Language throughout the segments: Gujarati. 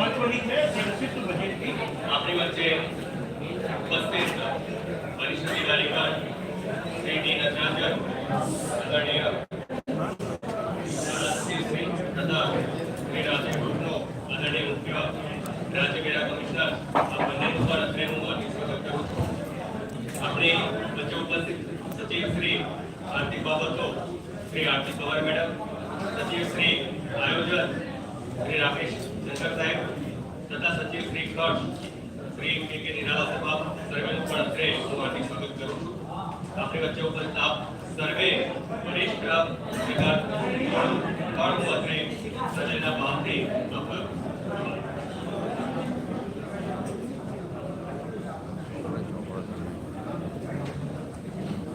મહત્વની છે સંક્ષિપ્ત બજેટની આપણી વચ્ચે ઉપસ્થિત વરિષ્ઠ અધિકારીગણ શ્રી ડી નટરાજન આદરણીય ક્રીડા ગ્રુપનો આદરણીય મુખ્ય રાજ્ય ક્રીડા પણ અત્રે હું હાર્દિક આપણી વચ્ચે ઉપસ્થિત સચિવ શ્રી આર્થિક બાબતો, શ્રી આર્થિક પવાર મેડમ, સચિવ શ્રી આયોજન શ્રી રાકેશ શંકર સાહેબ તથા સચિવ શ્રી ખર્ચ શ્રી કે કે નિરાલા સાહેબ સર્વેનું પણ અત્રે હું સ્વાગત કરું છું. આપણી વચ્ચે ઉપસ્થિત આપ સર્વે વરિષ્ઠ પત્રકાર પણ અત્રે સજયના ભાવથી આભાર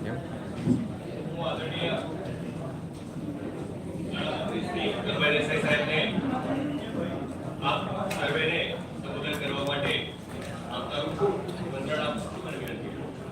હું આદરણીય નાણામંત્રી શ્રી ગણભાઈ દેસાઈ સાહેબને આપ સર્વેને સંબોધન કરવા માટે આવતા છું મંત્રણા અને વિનંતી કરું છું.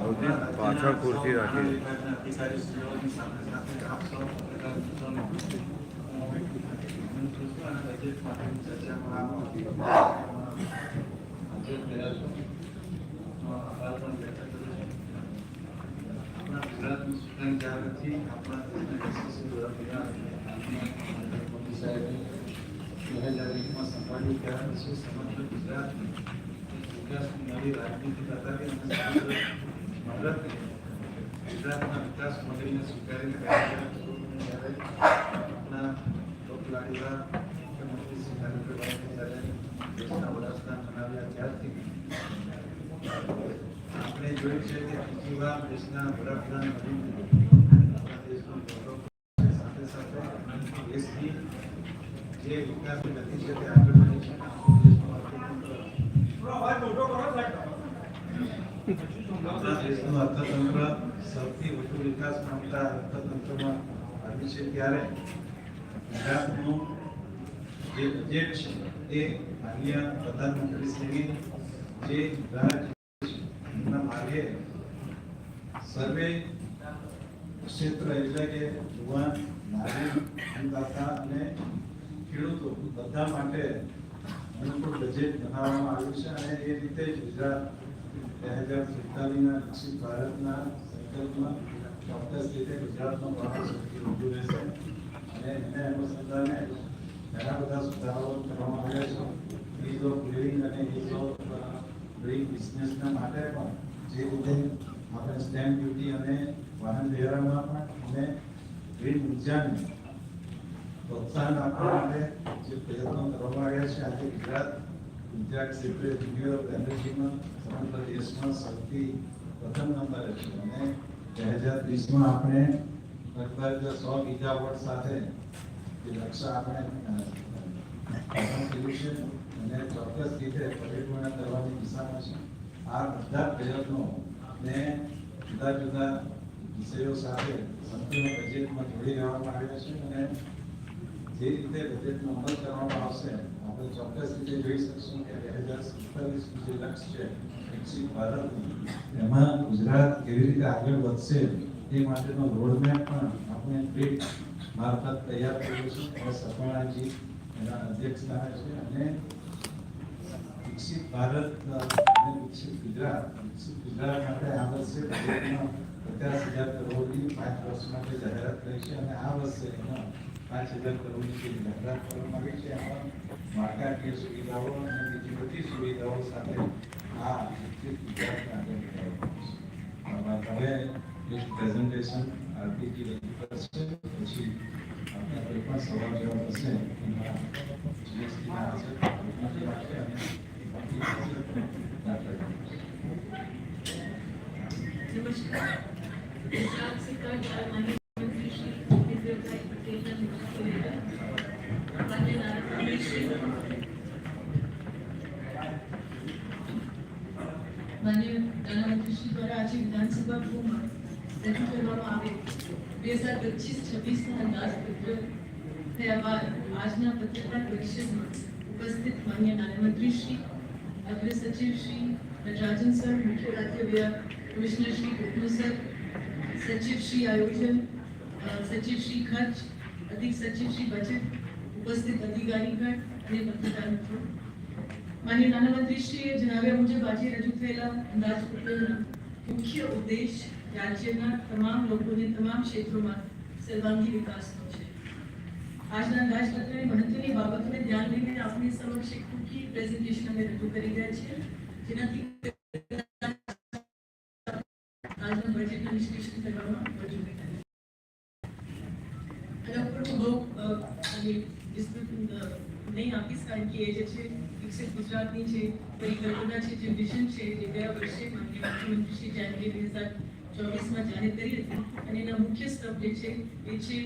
સૌથી પાછળ ખુરશી રાખી ગુજરાતનું વિકાસની નવી રાજનીતિ સમગ્ર ભારતને ગુજરાતના વિકાસ મોડેલને સ્વીકારીને જ્યારે આપણા લોકલાડીલા મુખ્યમંત્રી શ્રી નરેન્દ્રભાઈ જ્યારે આપણે જોયું છે કે બીજી દેશના વડાપ્રધાન બનીને આપણા દેશનો સાથે સાથે જે વિકાસની ગતિ છે તે આગળ વધી છે આપણું દેશનું અર્થતંત્ર આપણા દેશનું અર્થતંત્ર સૌથી વધુ વિકાસ પામતા અર્થતંત્રમાં આવ્યું છે ત્યારે ગુજરાતનું જે બજેટ છે એ માનનીય પ્રધાનમંત્રી શ્રીની જે રાહ એમના માર્ગે સર્વે ક્ષેત્ર એટલે કે યુવાન, નાગરિક, અન્નદાતા અને ખેડૂતો બધા માટે અનુકૂળ બજેટ બનાવવામાં આવ્યું છે અને એ રીતે જ ગુજરાત પણ જે રીતે આપણે અને વાહન વ્યવહારમાં પણ અને પ્રોત્સાહન આપવા માટે જે પ્રયત્નો કરવામાં આવ્યા છે. આજે ગુજરાત ઊર્જા ક્ષેત્રે રિન્યુએબલ એનર્જીમાં સમગ્ર દેશમાં સૌથી પ્રથમ નંબરે છે અને બે હજાર ત્રીસમાં આપણે લગભગ સો ગીગાવોટ સાથે જે લક્ષ્ય આપણે અ, પસંદ કર્યું છે અને ચોક્કસ રીતે પરિપૂર્ણ કરવાની દિશામાં છે આ બધા પ્રયત્નો ને જુદા જુદા વિષયો સાથે સંપૂર્ણ બજેટમાં જોડી લેવામાં આવ્યા છે અને જે રીતે બજેટનો અમલ કરવામાં આવશે આપણે ચોક્કસ રીતે જોઈ શકશું કે બે હજાર સત્તાવીસનું જે લક્ષ્ય છે વિકસિત ભારતનું એમાં ગુજરાત કેવી રીતે આગળ વધશે તે માટેનો રોડમેપ પણ આપણે ટ્રીટ મારફત તૈયાર કર્યું અને વિકસિત ભારત વિકસિત ગુજરાત વિકસિત ગુજરાત માટે આ વર્ષે પચાસ હજાર કરોડની પાંચ વર્ષ માટે જાહેરાત કરી છે અને આ વર્ષે એમાં પાંચ હજાર જે જાહેરાત કરવામાં આવી છે આવા માળખાકીય સુવિધાઓ અને બીજી બધી સુવિધાઓ સાથે આ વિકસિત ગુજરાતને આગળ વધારવાનું છે. હવે એક પ્રેઝન્ટેશન આરપીજી રજૂ કરશે. પછી આપણે કોઈ પણ સવાલ જવાબ હશે કરશે. ગુજરાત સરકાર દ્વારા માનનીય મુખ્યમંત્રી શ્રી વિજયભાઈ પટેલના નેતૃત્વ હેઠળ માન્ય નાણામંત્રી શ્રી માન્ય નાણામંત્રી શ્રી દ્વારા આજે વિધાનસભા ગૃહમાં રજૂ આવેલ બે હજાર પચીસ છવ્વીસના અંદાજપત્ર થયા બાદ આજના પત્રકાર પરિષદમાં ઉપસ્થિત માન્ય નાણામંત્રી શ્રી અગ્ર સચિવ શ્રી નટરાજન સર મુખ્ય રાજ્ય વ્યય કમિશનર શ્રી કોકનુ સર સચિવ શ્રી આયોજન સચિવ શ્રી ખર્ચ, અધિક સચિવ શ્રી બજેટ ઉપસ્થિત અધિકારીગણ અને પત્રકાર મિત્રો માન્ય નાણામંત્રીશ્રીએ જણાવ્યા મુજબ આજે રજૂ થયેલા અંદાજપત્રનો મુખ્ય ઉદ્દેશ રાજ્યના તમામ લોકોને તમામ ક્ષેત્રોમાં સર્વાંગી વિકાસનો છે. આજના અંદાજપત્રની મહત્વની બાબતોને ધ્યાન લઈને આપની સમક્ષ એક ટૂંકી પ્રેઝન્ટેશન અમે રજૂ કરી રહ્યા છીએ. જેનાથી આજના જે છે ગુજરાતની જે પરિકલ્પના છે, જે વિઝન છે, જે ગયા વર્ષે માન્ય મુખ્યમંત્રી શ્રી જાન્યુઆરી ચોવીસમાં જાહેર કરી હતી અને એના મુખ્ય સ્તંભ જે છે, એ છે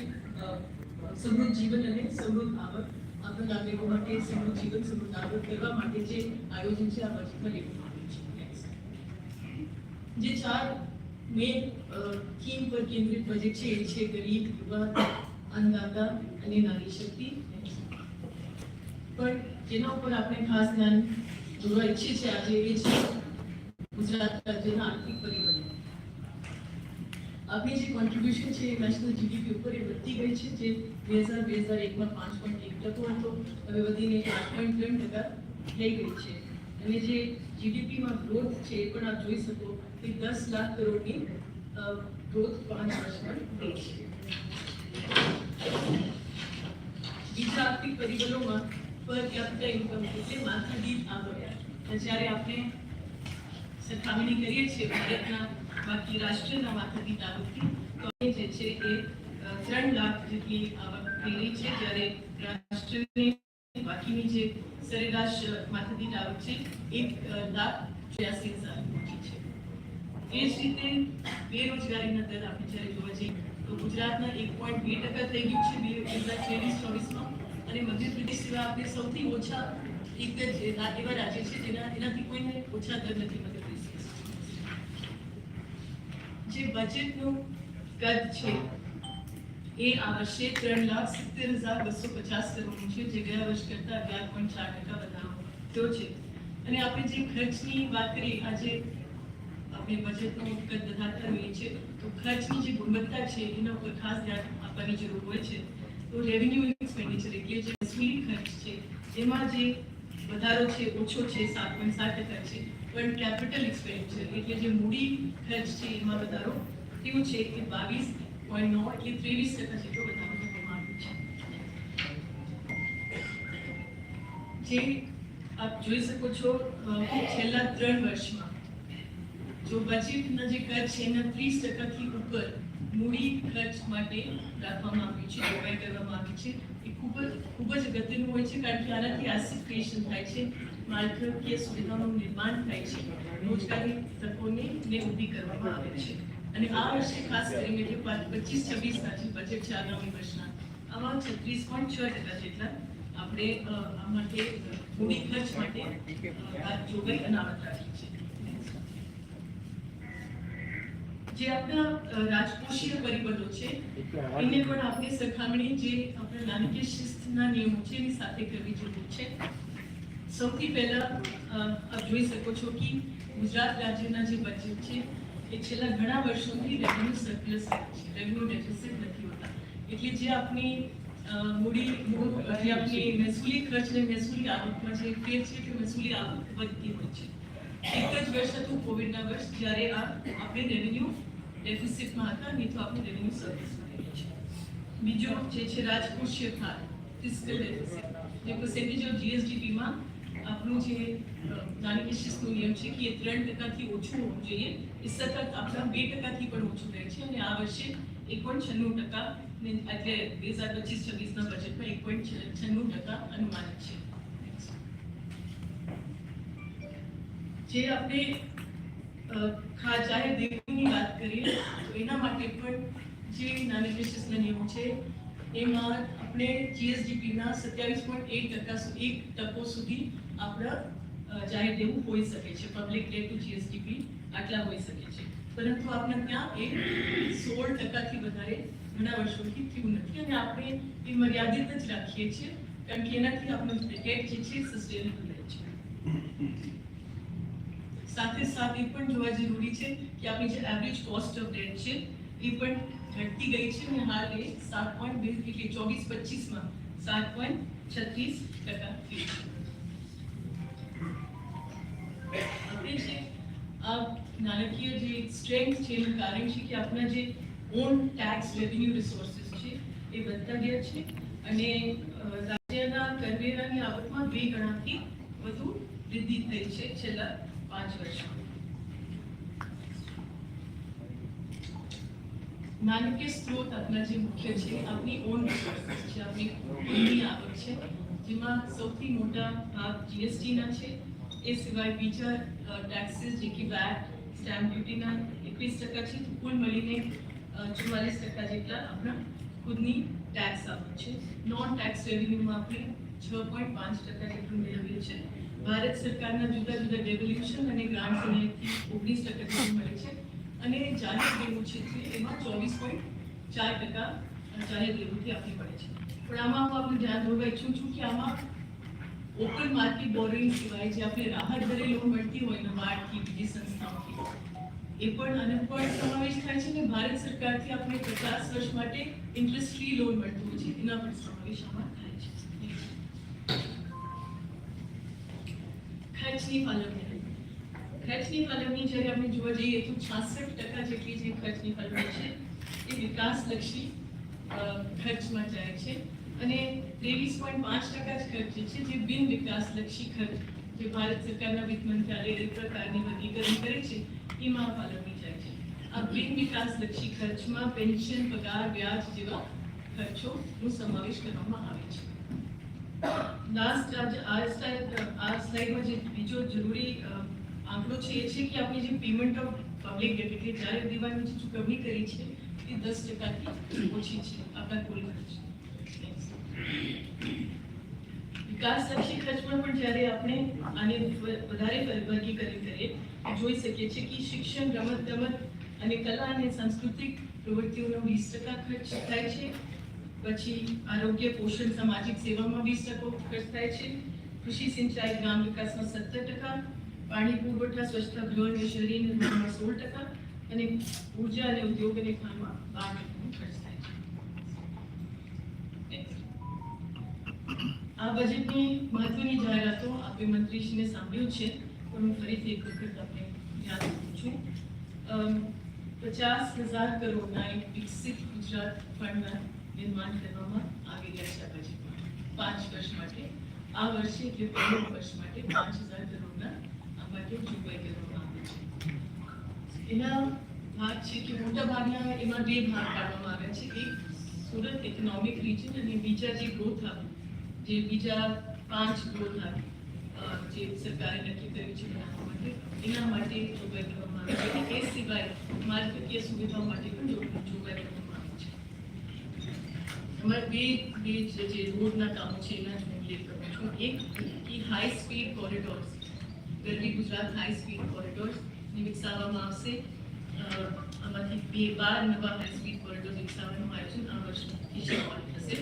સમૃદ્ધ જીવન અને સમૃદ્ધ આવક. આપણા નાગરિકો માટે સમૃદ્ધ જીવન, સમૃદ્ધ આવક કરવા માટે જે આયોજન છે, આ બજેટમાં લેવામાં આવ્યું છે. જે ચાર મેન થીમ પર કેન્દ્રિત બજેટ છે, એ છે ગરીબ, યુવા, અન્નદાતા અને નારી શક્તિ. પણ જેના ઉપર આપણે ખાસ ધ્યાન દોરવા ઈચ્છીએ છીએ, આજે એ છે ગુજરાત રાજ્યના આર્થિક પરિબળો. આપણી જે કોન્ટ્રીબ્યુશન છે નેશનલ જીડીપી ઉપર એ વધતી ગઈ છે, જે બે હજાર બે હજાર એકમાં પાંચ પોઈન્ટ એક ટકો હતો. હવે વધીને આઠ પોઈન્ટ ત્રણ ટકા થઈ ગઈ છે. અને જે જીડીપીમાં ગ્રોથ છે એ પણ આપ જોઈ શકો કે દસ લાખ કરોડની ગ્રોથ પાંચ વર્ષમાં થઈ છે. બીજા આર્થિક પરિબળોમાં પર કેપિટા ઇન્કમ એટલે માથાદીઠ આવક અને જ્યારે આપણે સરખામણી કરીએ છીએ, ભારતના બાકી રાષ્ટ્રના માથાદીઠ તાલુકથી જે છે એ ત્રણ લાખ જેટલી આવક થઈ છે જ્યારે રાષ્ટ્રની બાકીની જે સરેરાશ અ, માથાદીઠ આવક છે એક લાખ છ્યાસી હજાર મોટી છે. એ જ રીતે બેરોજગારીના દર આપણે જ્યારે જોવા જઈએ તો ગુજરાતના એક પોઈન્ટ બે ટકા થઈ ગયું છે બે હજાર ત્રેવીસ ચોવીસમાં. અને મધ્યપ્રદેશ સિવાય આપણે સૌથી ઓછા એક જ એવા રાજ્ય છે જેના એનાથી કોઈને ઓછા દર નથી મધ્યપ્રદેશ જે બજેટનું કદ છે, એ આ વર્ષે ત્રણ લાખ સિત્તેર હજાર બસો પચાસ કરોડનું છે, જે ગયા વર્ષ કરતા અગિયાર પોઈન્ટ ચાર ટકા વધારો થયો છે. અને આપણે જે ખર્ચની વાત કરીએ, આજે આપણે બજેટનો કદ વધારતા હોઈએ છીએ, તો ખર્ચની જે ગુણવત્તા છે, એના ઉપર ખાસ ધ્યાન આપવાની જરૂર હોય છે. તો રેવન્યુ એક્સપેન્ડિચર એટલે જે વસૂલી ખર્ચ છે, એમાં જે વધારો છે, ઓછો છે સાત પોઈન્ટ સાત ટકા છે પણ કેપિટલ એક્સપેન્ડિચર એટલે જે મૂડી ખર્ચ છે, એમાં વધારો થયો છે કે બાવીસ પોઈન્ટ નવ એટલે ત્રેવીસ ટકા જેટલો વધારો કરવામાં આવ્યો છે. જે આપ જોઈ શકો છો છેલ્લા ત્રણ વર્ષમાં જો બજેટના જે ખર્ચ છે, એના ત્રીસ ટકાથી ઉપર મૂડી ખર્ચ માટે રાખવામાં આવ્યું છે, જોગવાઈ કરવામાં આવી છે. ખૂબ જ ખૂબ જ ગતિનું હોય છે કારણ કે આનાથી ક્રિએશન થાય છે માળખાકીય સુવિધાઓનું નિર્માણ થાય છે. રોજગારી તકોને ને ઊભી કરવામાં આવે છે. અને આ વર્ષે ખાસ કરીને જે પચીસ છવ્વીસના જે બજેટ છે આગામી વર્ષના, આમાં છત્રીસ પોઈન્ટ છ ટકા જેટલા આપણે આ માટે મૂડી ખર્ચ માટે જોગવાઈ અનામત રાખી છે. જે આપણા રાજકોષીય પરિબળો છે એને પણ આપણે સરખામણી જે આપણા નાણાકીય શિસ્તના નિયમો છે એની સાથે કરવી જરૂર છે. સૌથી પહેલા આપ જોઈ શકો છો કે ગુજરાત રાજ્યના જે બજેટ છે એ છેલ્લા ઘણા વર્ષોથી રેવન્યુ સરપ્લસ છે. રેવન્યુ ડેફિસિટ નથી હોતા. એટલે જે આપણી મૂડી જે આપણી મહેસૂલી ખર્ચ અને મહેસૂલી આવકમાં જે ફેર છે કે મહેસૂલી આવક વધતી હોય છે. એક વર્ષ હતું કોવિડના વર્ષ, જ્યારે આ આપણે રેવન્યુ ડેફિસિટમાં હતા નહીં તો આપણે રેવન્યુ સર્વિસમાં બીજો જે છે રાજકોટ ખાત ફિસ્કલ ડેફિસિટ જે પર્સેન્ટેજ ઓફ જીએસડીપીમાં આપણું જે નાણાકીય શિસ્તનો નિયમ છે કે એ ત્રણ ટકાથી ઓછું હોવું જોઈએ. એ સતત આપણા બે ટકાથી પણ ઓછું રહે છે અને આ વર્ષે એક પોઈન્ટ છન્નું ટકા એટલે બે હજાર પચીસ છવ્વીસના બજેટમાં એક પોઈન્ટ છન્નું ટકા અનુમાનિત છે. જે આપણે અ, ખા જાહેર દેવું વાત કરીએ તો એના માટે પણ જે નાણાકીય શિસ્તના નિયમો છે એમાં આપણે જીએસડીપીના સત્યાવીસ પોઈન્ટ એક ટકા એક ટકો સુધી આપણા જાહેર દેવું હોઈ શકે છે. પબ્લિક ડે ટુ જીએસડીપી આટલા હોઈ શકે છે. પરંતુ આપણે ત્યાં એ સોળ ટકાથી વધારે ઘણા વર્ષોથી થયું નથી અને આપણે એ મર્યાદિત જ રાખીએ છીએ કારણ કે એનાથી આપણું ડેટ જે છે સસ્ટેનેબલ રહે છે. સાથે સાથે પણ જોવા જરૂરી છે કે આપણી જે એવરેજ કોસ્ટ ઓફ ડેટ છે એ પણ ઘટતી ગઈ છે અને હાલ એ સાત પોઈન્ટ બે એટલે ચોવીસ પચીસમાં સાત પોઈન્ટ છત્રીસ ટકા થઈ છે. નાણાકીય જે સ્ટ્રેન્થ છે એનું કારણ છે કે આપણા જે ઓન ટેક્સ રેવન્યુ રિસોર્સિસ છે એ વધતા ગયા છે અને રાજ્યના કરવેરાની આવકમાં બે ગણાથી વધુ વૃદ્ધિ થઈ છે છેલ્લા નાણાકીય સ્ત્રોત આપના જે મુખ્ય છે, આપની ઓન છે, આપની ઓનની આવક છે, જેમાં સૌથી મોટા ભાગ જીએસટીના છે. એ સિવાય બીજા ટેક્સીસ જે કે વેટ સ્ટેમ્પ ડ્યુટીના એકવીસ ટકા છે. કુલ મળીને ચુમ્માલીસ ટકા જેટલા આપણા ખુદની ટેક્સ આવે છે. નોન ટેક્સ રેવન્યુમાં આપણે છ પોઈન્ટ પાંચ ટકા જેટલું મેળવીએ છીએ. ભારત સરકારના જુદા જુદા ડેવલ્યુશન અને ગ્રાન્ટ સહાયથી ઓગણીસ ટકા જેટલું મળે છે. અને જાહેર દેવું છે એમાં ચોવીસ પોઈન્ટ ચાર ટકા જાહેર દેવુંથી આપવી પડે છે. પણ આમાં હું આપણે ધ્યાન દોરવા ઈચ્છું છું કે આમાં ઓપન માર્કેટ બોરિંગ સિવાય જે આપણે રાહત દરે લોન મળતી હોય નબાર્ડથી બીજી સંસ્થાઓથી એ પણ આને સમાવેશ થાય છે અને ભારત સરકારથી આપણે પચાસ વર્ષ માટે ઇન્ટરેસ્ટ ફ્રી લોન મળતું હોય છે. એના પણ સમાવેશ આમાં થાય છે. ખર્ચની ફાળવણી. ખર્ચની ફાળવણી જ્યારે આપણે જોવા જઈએ તો છાસઠ ટકા જેટલી જે ખર્ચની ફાળવણી છે, એ વિકાસલક્ષી ખર્ચમાં જાય છે. અને ત્રેવીસ પોઈન્ટ પાંચ ટકા જ ખર્ચ છે, જે બિન વિકાસલક્ષી ખર્ચ જે ભારત સરકારના વિત્ત મંત્રાલય એ પ્રકારની વર્ગીકરણ કરે છે એમાં ફાળવણી જાય છે આ બિન વિકાસલક્ષી ખર્ચમાં પેન્શન પગાર વ્યાજ જેવા ખર્ચોનો સમાવેશ કરવામાં આવે છે લાસ્ટ આ સ્લાઇડ આ સ્લાઇડમાં જે બીજો જરૂરી આંકડો છે એ છે કે આપણે જે પેમેન્ટ ઓફ પબ્લિક ડેટ એટલે જાહેર દેવાની જે ચૂકવણી કરી છે, એ દસ ટકાથી ઓછી છે આપણા કુલ ખર્ચ. વિકાસલક્ષી ખર્ચમાં પણ જ્યારે આપણે આને વધારે વર- વર્ગીકરણ કરીએ જોઈ શકીએ છીએ કે શિક્ષણ રમત ગમત અને કલા અને સાંસ્કૃતિક પ્રવૃત્તિઓનો વીસ ટકા ખર્ચ થાય છે. પછી આરોગ્ય, પોષણ, સામાજિક સેવામાં વીસ ટકા ખર્ચ થાય છે. કૃષિ સિંચાઈ, ગ્રામ વિકાસમાં સત્તર ટકા, પાણી, પુરવઠા, સ્વચ્છતા, ગૃહ અને શહેરી સોળ ટકા અને ઊર્જા અને ઉદ્યોગ અને ખામાં બાર ટકાનો ખર્ચ થાય છે આ બજેટની મહત્વની જાહેરાતો આપે મંત્રીશ્રીને સાંભળ્યું છે, પણ હું ફરીથી એક વખત આપણે યાદ કરું છું. પચાસ હજાર કરોડના એક વિકસિત ગુજરાત ફંડના નિર્માણ કરવામાં આવી રહ્યા છે આ બજેટમાં પાંચ વર્ષ માટે. આ વર્ષે એટલે પહેલું વર્ષ માટે પાંચ હજાર કરોડના આ માટે જોગવાઈ કરવામાં આવી છે. એના ભાગ છે કે મોટા ભાગના એમાં બે ભાગ પાડવામાં આવ્યા છે. એક સુરત ઇકોનોમિક રિજન અને બીજા જે ગ્રોથ હબ જે બીજા પાંચ હબ જે સરકારે નક્કી કર્યું છે બનાવવા માટે, એના માટે જોગવાઈ કરવામાં આવી છે. એ સિવાય માળખાકીય સુવિધાઓ માટે પણ જોગવાઈ કરવામાં આવી છે. અમારા બે બે જે રોડના કામો છે એના જ હું ઉલ્લેખ કરું છું. એક કે high speed corridors Garvi Gujarat high speed corridors વિકસાવવામાં આવશે. અ, આમાંથી બે બાર નવા હાઈ સ્પીડ કોરિડોર વિકસાવવાનું આયોજન આ વર્ષથી શરૂઆત થશે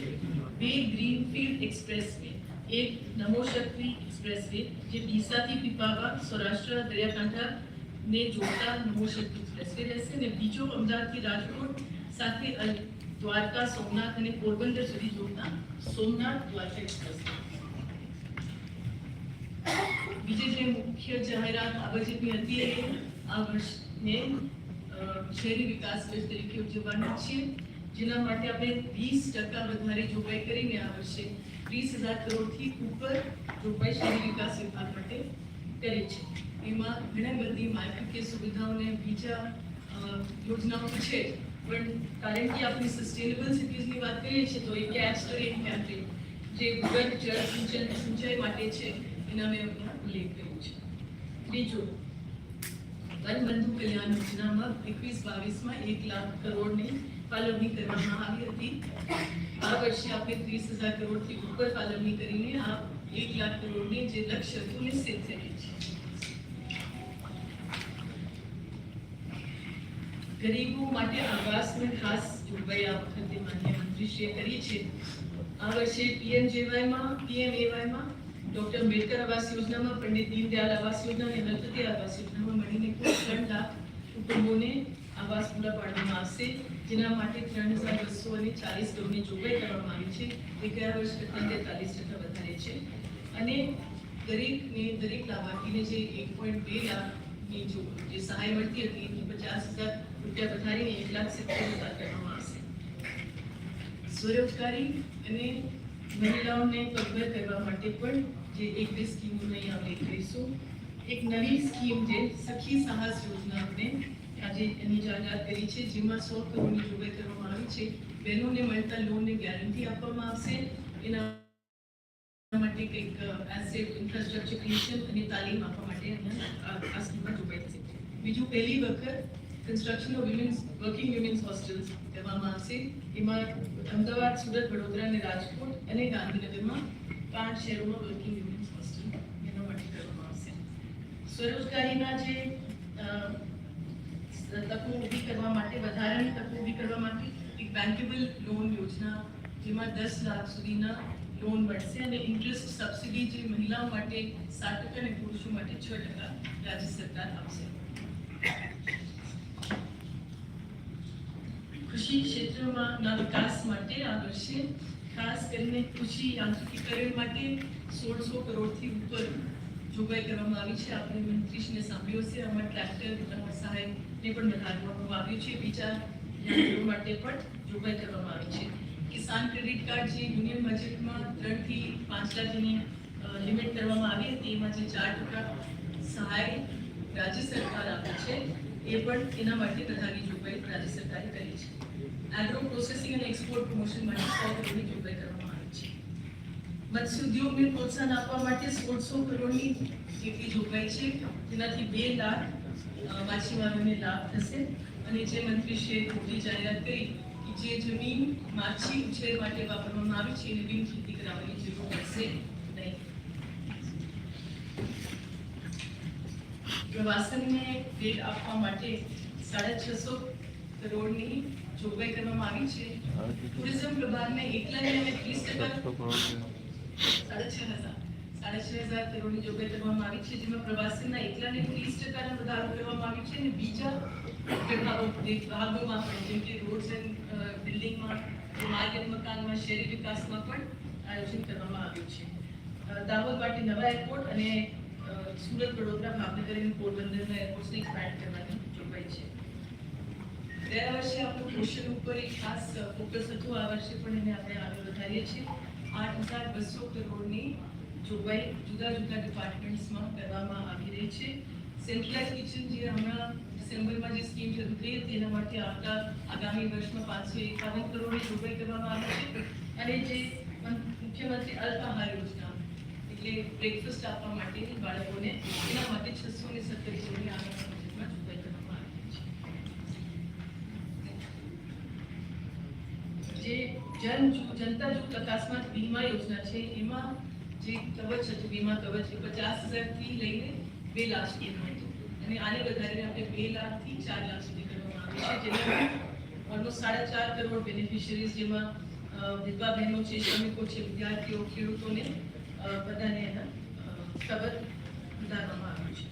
બે ગ્રીનફિલ્ડ એક્સપ્રેસ વે એક નમો શક્તિ એક્સપ્રેસ વે જે ડીસાથી પીપાવા સૌરાષ્ટ્ર દરિયાકાંઠા ને જોડતા નમો શક્તિ એક્સપ્રેસ વે રહેશે અને બીજો અમદાવાદથી રાજકોટ સાથે અલ- દ્વારકા સોમનાથ અને પોરબંદર સુધી જોડતા સોમનાથ દ્વારકા એક્સપ્રેસ વે બીજી જે મુખ્ય જાહેરાત આ બજેટની હતી એ આ વર્ષને અ, શહેરી વિકાસ વર્ષ તરીકે ઉજવવાના છીએ જેના માટે આપણે વીસ ટકા વધારે જોગવાઈ કરીને આ વર્ષે ત્રીસ હજાર કરોડથી ઉપર જોગવાઈ શહેરી વિકાસ વિભાગ માટે કરી છે. એમાં ઘણા બધી માળખાકીય સુવિધાઓને બીજા યોજનાઓ છે. પણ કારણ કે આપણે સસ્ટેનેબલ સિટીઝની વાત કરીએ છીએ, તો એ કેચ સ્ટોરી કેમ્પેન જે ભૂગર્ભ જળ સિંચાઈ માટે છે, એના મેં ઉલ્લેખ કર્યો છે. બીજું વનબંધુ કલ્યાણ યોજનામાં એકવીસ બાવીસમાં એક લાખ કરોડની ફાળવણી કરવામાં આવી હતી. આ વર્ષે આપણે ત્રીસ હજાર કરોડથી ઉપર ફાળવણી કરીને આ એક લાખ કરોડને જે લક્ષ્ય હતું નિશ્ચિત થઈ છે. ગરીબો માટે આવાસને ખાસ જોગવાઈ આ વખતે માન્ય કરી છે. આ વર્ષે પીએમજેવાયમાં પીએમએવાયમાં ડોક્ટર આંબેડકર આવાસ યોજનામાં, પંડિત દીનદયાળ આવાસ યોજના અને નલપતિ આવાસ કુલ ત્રણ કુટુંબોને આવાસ પૂરા પાડવામાં આવશે. જેના માટે ત્રણ હજાર બસો અને ચાલીસ કરોડની જોગવાઈ કરવામાં આવી છે. એ ગયા વર્ષ કરતાં તેતાલીસ ટકા વધારે છે. અને દરેકને દરેક લાભાર્થીને જે એક પોઈન્ટ બે લાખની જો, જે સહાય મળતી હતી, એની પચાસ હજાર રૂપિયા વધારીને એક લાખ સિત્તેર હજાર કરવામાં આવશે. સ્વરોજગારી અને મહિલાઓને પગભર કરવા માટે પણ જે એક બે સ્કીમોનો અહીં આપણે કરીશું. એક નવી સ્કીમ જે સખી સાહસ યોજના આપણે આજે એની જાહેરાત કરી છે, જેમાં સો કરોડની જોગવાઈ કરવામાં આવી છે. બહેનોને મળતા લોનની ગેરંટી આપવામાં આવશે. એના માટે કંઈક એસેટ ઇન્ફ્રાસ્ટ્રક્ચર ક્રિએશન અને તાલીમ આપવા માટે આ સ્કીમમાં જોગવાઈ છે. બીજું પહેલી વખત construction of women's working women's hostels કરવામાં આવશે. એમાં અમદાવાદ, સુરત, વડોદરા અને રાજકોટ અને ગાંધીનગરમાં પાંચ શહેરોમાં વર્કિંગ વિમેન્સ હોસ્ટેલ એના માટે કરવામાં આવશે સ્વરોજગારીના જે તકો ઊભી કરવા માટે, વધારાની તકો ઊભી કરવા માટે એક બેન્કેબલ લોન યોજના, જેમાં દસ લાખ સુધીના લોન મળશે અને ઇન્ટરેસ્ટ સબસિડી જે મહિલાઓ માટે સાત ટકા અને પુરુષો માટે છ ટકા રાજ્ય સરકાર આપશે. કૃષિ ક્ષેત્રમાં વિકાસ માટે આ વર્ષે ખાસ કરીને કૃષિ યાંત્રિકીકરણ માટે સોળસો કરોડથી ઉપર જોગવાઈ કરવામાં આવી છે. આપણે મંત્રીશ્રીને સાંભળ્યો છે આમાં ટ્રેક્ટર સહાયને પણ વધારવામાં આવ્યું છે. બીજા માટે પણ જોગવાઈ કરવામાં આવી છે. કિસાન ક્રેડિટ કાર્ડ જે યુનિયન બજેટમાં ત્રણથી પાંચ લાખની લિમિટ કરવામાં આવી હતી, એમાં જે ચાર ટકા સહાય રાજ્ય સરકાર આપે છે, એ પણ એના માટે વધારાની જોગવાઈ રાજ્ય સરકારે કરી છે. એગ્રો પ્રોસેસિંગ અને એક્સપોર્ટ પ્રમોશન માટે સો જોગવાઈ કરવામાં મત્સ્ય ઉદ્યોગને પ્રોત્સાહન આપવા માટે સોળસો કરોડની જેટલી જોગવાઈ છે. જેનાથી બે લાખ માછીમારોને લાભ થશે. અને જે મંત્રીશ્રીએ મોટી જાહેરાત કરી કે જે જમીન માછી ઉછેર માટે વાપરવામાં આવી છે એને બિન ખેતી કરાવવાની જરૂર પડશે નહીં. પ્રવાસનને ભેટ આપવા માટે સાડા છસો કરોડની જોગવાઈ કરવામાં આવી છે. ટુરિઝમ પ્રભાગને એકલાને અમે ત્રીસ ટકા હજાર કરોડની જોગવાઈ કરવામાં જેમાં પ્રવાસીના ત્રીસ ટકાનો કરવામાં આવ્યો છે બીજા મકાનમાં, શહેરી વિકાસમાં પણ આયોજન કરવામાં આવ્યું છે. દાહોદ માટે નવા એરપોર્ટ અને સુરત, વડોદરા, ભાવનગર અને પોરબંદરના એરપોર્ટ્સને છે. ગયા વર્ષે આપણું ઉપર એક ખાસ ફોકસ હતું, આ વર્ષે પણ એને આપણે આગળ વધારીએ છીએ. આઠ હજાર બસો કરોડની જોગવાઈ જુદા જુદા ડિપાર્ટમેન્ટ્સમાં કરવામાં આવી રહી છે. સેન્ટ્રલાઇઝ કિચન જે હમણાં ડિસેમ્બરમાં જે સ્કીમ શરૂ થઈ હતી, એના માટે આવતા આગામી વર્ષમાં પાંચસો એકાવન કરોડની જોગવાઈ કરવામાં આવી છે. અને જે મુખ્યમંત્રી અલ્પાહાર યોજના, એટલે બ્રેકફાસ્ટ આપવા માટેની બાળકોને, એના માટે છસો ને સત્તર કરોડની આગળના બજેટમાં જોગવાઈ કરવામાં આવી છે જે જન જનતા જૂથ અકસ્માત વીમા યોજના છે, એમાં જે કવચ છે વીમા કવચ છે, પચાસ હજારથી લઈને બે લાખ સુધીનું અને આને વધારીને આપણે બે લાખથી ચાર લાખ કરવામાં આવે છે જેમાં સાડા ચાર કરોડ બેનિફિશરીઝ જેમાં વિધવા બહેનો છે, શ્રમિકો છે, વિદ્યાર્થીઓ, ખેડૂતોને બધાને એના કવર વધારવામાં આવ્યું છે.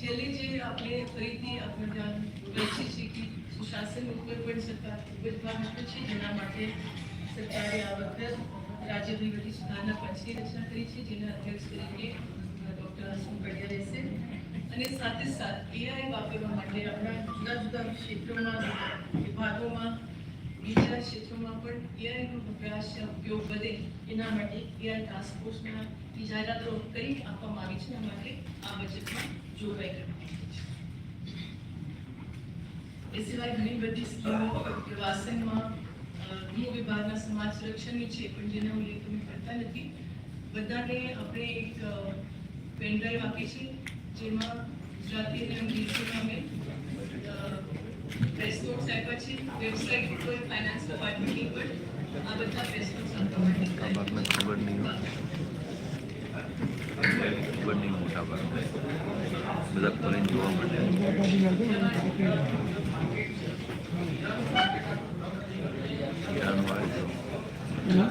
છેલ્લે જે આપણે ફરીથી આપણે ધ્યાન દોરીએ છે કે સુશાસન ઉપર પણ સરકાર ખૂબ જ ભાર મૂકે છે, જેના માટે સરકારે આ વખતે રાજ્ય વહીવટી સુધારના પંચની રચના કરી છે, જેના અધ્યક્ષ તરીકે ડૉક્ટર હસમુખ પડિયા રહેશે. અને સાથે સાથ એઆઈ વાપરવા માટે આપણા જુદા જુદા ક્ષેત્રોમાં, વિભાગોમાં, બીજા ક્ષેત્રોમાં પણ એઆઈનો વપરાશ ઉપયોગ વધે એના માટે એઆઈ ટાસ્ક ફોર્સના જાહેરાતો કરી આપવામાં આવી છે, એના માટે આ બજેટમાં કરવામાં એ સિવાય ઘણી બધી સ્કીમો અ, ગૃહ વિભાગના સમાજ સુરક્ષાની છે પણ જેના ઉલ્લેખ અમે કરતા નથી બધાને આપણે એક પેનડ્રાઈવ આપી છે જેમાં ગુજરાતી અને અંગ્રેજીમાં અમે પ્રેસ નોટ્સ આપ્યા છે વેબસાઇટ ઉપર ફાઇનાન્સ ડિપાર્ટમેન્ટની પર આ બધા પ્રેસ નોટ્સ આપવા માટે નહીં મોટા ભાગને બધા ખોલીને જોવા માટે